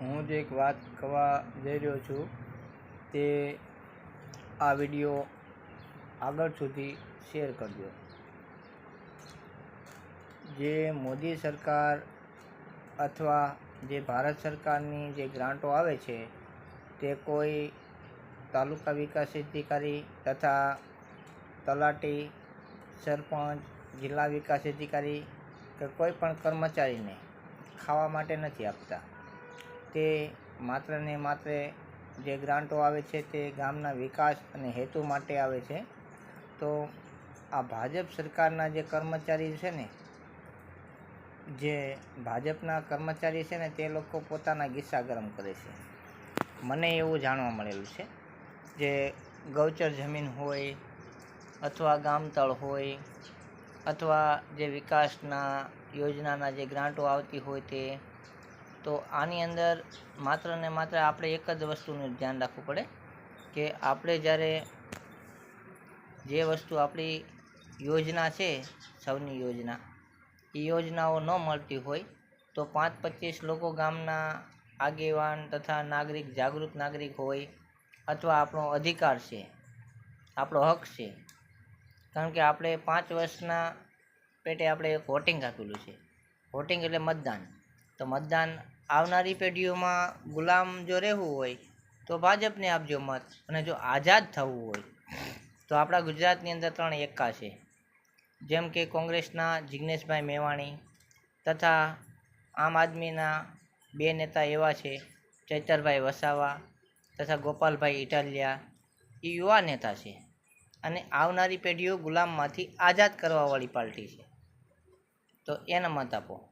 હું જે એક વાત કહેવા જઈ રહ્યો છું તે આ વીડિયો આગળ સુધી શેર કરજો. જે મોદી સરકાર અથવા જે ભારત સરકારની જે ગ્રાન્ટો આવે છે, તે કોઈ તાલુકા વિકાસ અધિકારી તથા તલાટી સરપંચ, જિલ્લા વિકાસ અધિકારી કે કોઈ પણ કર્મચારીને ખાવા માટે નથી આપતા. તે માત્ર ને માત્ર જે ગ્રાન્ટો આવે છે તે ગામના વિકાસ અને હેતુ માટે આવે છે. તો આ ભાજપ સરકારના જે કર્મચારી છે ને, જે ભાજપના કર્મચારી છે ને, તે લોકો પોતાના ગીસ્સા ગરમ કરે છે. મને એવું જાણવા મળેલું છે જે ગૌચર જમીન હોય અથવા ગામતળ હોય અથવા જે વિકાસના યોજનાના જે ગ્રાન્ટો આવતી હોય તે તો આની અંદર માત્ર ને માત્ર આપણે એક જ વસ્તુનું ધ્યાન રાખવું પડે કે આપણે જ્યારે જે વસ્તુ આપણી યોજના છે, સૌની યોજના, એ યોજનાઓ ન મળતી હોય તો પાંચ પચીસ લોકો ગામના આગેવાન તથા નાગરિક, જાગૃત નાગરિક હોય અથવા આપણો અધિકાર છે, આપણો હક છે. કારણ કે આપણે પાંચ વર્ષના પેટે આપણે એક વોટિંગ આપેલું છે. વોટિંગ એટલે મતદાન. તો મતદાન આવનારી પેઢીઓમાં ગુલામ જો રહેવું હોય, તો ભાજપને આપજો મત અને જો આઝાદ થવું હોય, તો આપણા ગુજરાતની અંદર ત્રણ એકા છે. જેમ કે કોંગ્રેસના જિગ્નેશભાઈ મેવાણી તથા આમ આદમીના બે નેતા એવા છે, ચૈતરભાઈ વસાવા તથા ગોપાલભાઈ ઇટાલિયા, એ યુવા નેતા છે. અને આવનારી પેઢીઓ ગુલામમાંથી આઝાદ કરવાવાળી પાર્ટી છે. તો એને મત આપો.